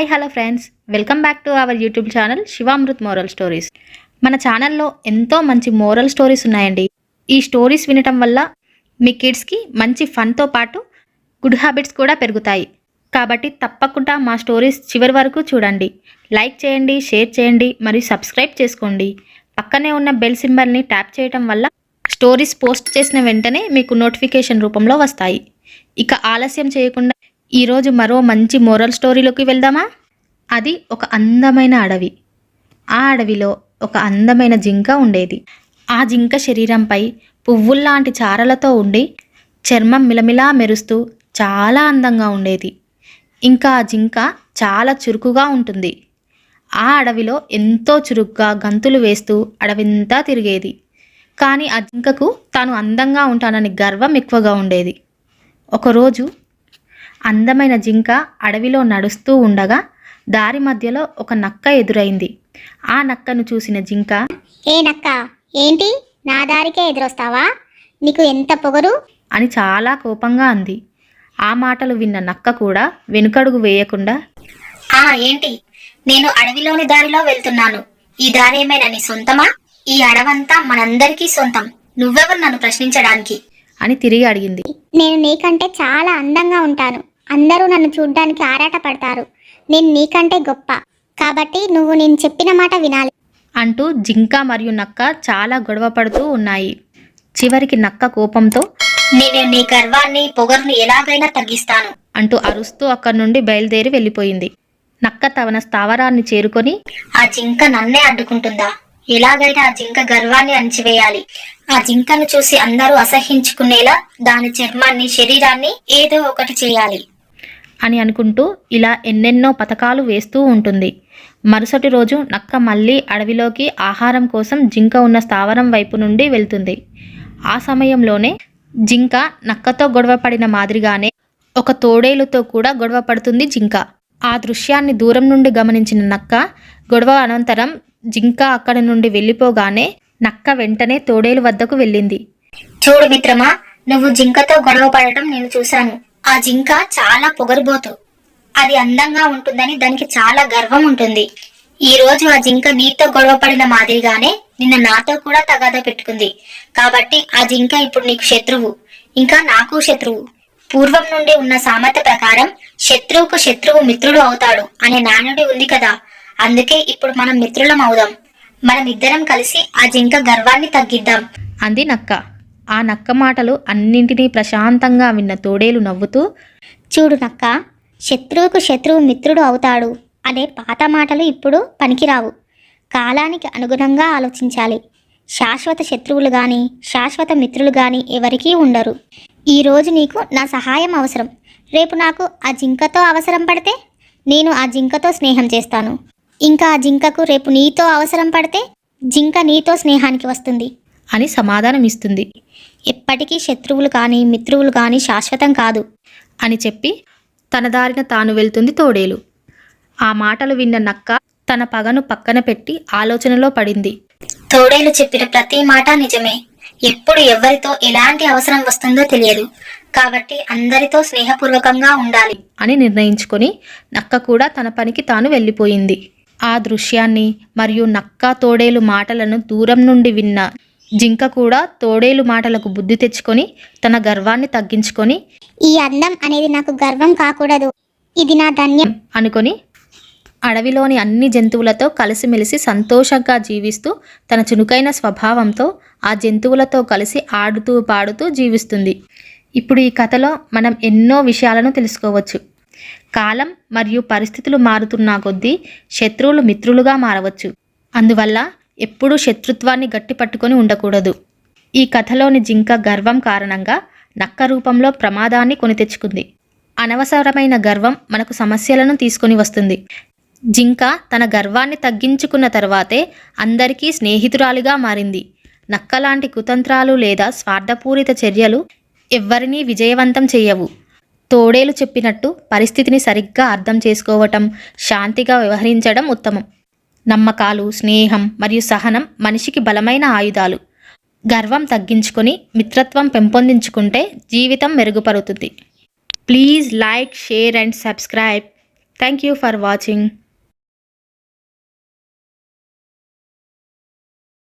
Hi hello friends. Welcome back to our YouTube channel Shivamrit moral stories. మన ఛానల్లో ఎంతో మంచి మోరల్ స్టోరీస్ ఉన్నాయండి. ఈ స్టోరీస్ వినటం వల్ల మీ కిడ్స్కి మంచి ఫన్తో పాటు గుడ్ హ్యాబిట్స్ కూడా పెరుగుతాయి. కాబట్టి తప్పకుండా మా స్టోరీస్ చివరి వరకు చూడండి. లైక్ చేయండి షేర్ చేయండి మరియు సబ్స్క్రైబ్ చేసుకోండి. పక్కనే ఉన్న బెల్ సింబల్ని ట్యాప్ చేయటం వల్ల స్టోరీస్ పోస్ట్ చేసిన వెంటనే మీకు నోటిఫికేషన్ రూపంలో వస్తాయి. ఇక ఆలస్యం చేయకుండా ఈరోజు మరో మంచి మోరల్ స్టోరీలోకి వెళ్దామా? అది ఒక అందమైన అడవి. ఆ అడవిలో ఒక అందమైన జింక ఉండేది. ఆ జింక శరీరంపై పువ్వుల్లాంటి చారలతో ఉండి చర్మం మిలమిలా మెరుస్తూ చాలా అందంగా ఉండేది. ఇంకా ఆ జింక చాలా చురుకుగా ఉంటుంది. ఆ అడవిలో ఎంతో చురుగ్గా గంతులు వేస్తూ అడవింతా తిరిగేది. కానీ ఆ జింకకు తాను అందంగా ఉంటానని గర్వం ఎక్కువగా ఉండేది. ఒకరోజు అందమైన జింక అడవిలో నడుస్తూ ఉండగా దారి మధ్యలో ఒక నక్క ఎదురైంది. ఆ నక్కను చూసిన జింక ఏ నక్క? ఏంటి? నా దారికే ఎదురొస్తావా? నీకు ఎంత పొగరు? అని చాలా కోపంగా అంది. ఆ మాటలు విన్న నక్క కూడా వెనుకడుగు వేయకుండా ఆ ఏంటి? నేను అడవిలోని దారిలో వెళ్తున్నాను. ఈ దారి ఏమైనా నీ సొంతమా? ఈ అడవంతా మనందరికీ సొంతం. నువ్వెవరు నన్ను ప్రశ్నించడానికి? అని తిరిగి అడిగింది. నేను నీకంటే చాలా అందంగా ఉంటాను. అందరూ నన్ను చూడ్డానికి ఆరాట పడతారు నేను నీకంటే గొప్ప. కాబట్టి నువ్వు నేను చెప్పిన మాట వినాలి. అంటూ జింక మరియు నక్క చాలా గొడవ పడుతూ ఉన్నాయి. చివరికి నక్క కోపంతో నేను నీ గర్వాన్ని పొగరుని ఎలాగైనా తగ్గిస్తాను. అంటూ అరుస్తూ అక్కడి నుండి బయలుదేరి వెళ్ళిపోయింది. నక్క తన స్థావరాన్ని చేరుకొని ఆ జింక నన్నే అడ్డుకుంటుందా? ఎలాగైనా ఆ జింక గర్వాన్ని అణిచివేయాలి. ఆ జింకను చూసి అందరూ అసహించుకునేలా దాని చర్మాన్ని శరీరాన్ని ఏదో ఒకటి చేయాలి. అని అనుకుంటూ ఇలా ఎన్నెన్నో పథకాలు వేస్తూ ఉంటుంది. మరుసటి రోజు నక్క మళ్ళీ అడవిలోకి ఆహారం కోసం జింక ఉన్న స్థావరం వైపు నుండి వెళ్తుంది. ఆ సమయంలోనే జింక నక్కతో గొడవపడిన మాదిరిగానే ఒక తోడేలుతో కూడా గొడవ పడుతుంది జింక. ఆ దృశ్యాన్ని దూరం నుండి గమనించిన నక్క గొడవ అనంతరం జింక అక్కడి నుండి వెళ్ళిపోగానే నక్క వెంటనే తోడేలు వద్దకు వెళ్ళింది. చూడు మిత్రమా నువ్వు జింకతో గొడవ పడటం నేను చూశాను. ఆ జింక చాలా పొగరుబోతు. అది అందంగా ఉంటుందని దానికి చాలా గర్వం ఉంటుంది. ఈ రోజు ఆ జింక నీతో గొడవ పడిన మాదిరిగానే నిన్న నాతో కూడా తగాదా పెట్టుకుంది. కాబట్టి ఆ జింక ఇప్పుడు నీకు శత్రువు. ఇంకా నాకు శత్రువు. పూర్వం నుండి ఉన్న సామెత ప్రకారం శత్రువుకు శత్రువు మిత్రుడు అవుతాడు అనే నానుడి ఉంది కదా. అందుకే ఇప్పుడు మనం మిత్రులం అవుదాం. మనం ఇద్దరం కలిసి ఆ జింక గర్వాన్ని తగ్గిద్దాం. అంది నక్క. ఆ నక్క మాటలు అన్నింటినీ ప్రశాంతంగా విన్న తోడేలు నవ్వుతూ చూడు నక్క శత్రువుకు శత్రువు మిత్రుడు అవుతాడు అనే పాత మాటలు ఇప్పుడు పనికిరావు. కాలానికి అనుగుణంగా ఆలోచించాలి. శాశ్వత శత్రువులు కానీ శాశ్వత మిత్రులు కానీ ఎవరికీ ఉండరు. ఈరోజు నీకు నా సహాయం అవసరం. రేపు నాకు ఆ జింకతో అవసరం పడితే నేను ఆ జింకతో స్నేహం చేస్తాను. ఇంకా ఆ జింకకు రేపు నీతో అవసరం పడితే జింక నీతో స్నేహానికి వస్తుంది. అని సమాధానం ఇస్తుంది ఎప్పటికీ శత్రువులు కానీ మిత్రువులు కానీ శాశ్వతం కాదు. అని చెప్పి తన దారిన తాను వెళ్తుంది తోడేలు. ఆ మాటలు విన్న నక్క తన పగను పక్కన పెట్టి ఆలోచనలో పడింది. తోడేలు చెప్పిన ప్రతి మాట నిజమే. ఎప్పుడు ఎవరితో ఎలాంటి అవసరం వస్తుందో తెలియదు. కాబట్టి అందరితో స్నేహపూర్వకంగా ఉండాలి. అని నిర్ణయించుకొని నక్క కూడా తన పనికి తాను వెళ్ళిపోయింది. ఆ దృశ్యాన్ని మరియు నక్క తోడేలు మాటలను దూరం నుండి విన్న జింక కూడా తోడేలు మాటలకు బుద్ధి తెచ్చుకొని తన గర్వాన్ని తగ్గించుకొని ఈ అందం అనేది నాకు గర్వం కాకూడదు. ఇది నా ధన్యం. అనుకొని అడవిలోని అన్ని జంతువులతో కలిసిమెలిసి సంతోషంగా జీవిస్తూ తన చునుకైన స్వభావంతో ఆ జంతువులతో కలిసి ఆడుతూ పాడుతూ జీవిస్తుంది. ఇప్పుడు ఈ కథలో మనం ఎన్నో విషయాలను తెలుసుకోవచ్చు. కాలం మరియు పరిస్థితులు మారుతున్న కొద్దీ శత్రువులు మిత్రులుగా మారవచ్చు. అందువల్ల ఎప్పుడూ శత్రుత్వాన్ని గట్టిపట్టుకొని ఉండకూడదు. ఈ కథలోని జింక గర్వం కారణంగా నక్క రూపంలో ప్రమాదాన్ని కొని తెచ్చుకుంది. అనవసరమైన గర్వం మనకు సమస్యలను తీసుకొని వస్తుంది. జింక తన గర్వాన్ని తగ్గించుకున్న తర్వాతే అందరికీ స్నేహితురాలిగా మారింది. నక్కలాంటి కుతంత్రాలు లేదా స్వార్థపూరిత చర్యలు ఎవ్వరినీ విజయవంతం చేయవు. తోడేలు చెప్పినట్టు పరిస్థితిని సరిగ్గా అర్థం చేసుకోవటం శాంతిగా వ్యవహరించడం ఉత్తమం. నమ్మకాలు స్నేహం మరియు సహనం మనిషికి బలమైన ఆయుధాలు. గర్వం తగ్గించుకొని మిత్రత్వం పెంపొందించుకుంటే జీవితం మెరుగుపడుతుంది please like share and subscribe. Thank you for watching.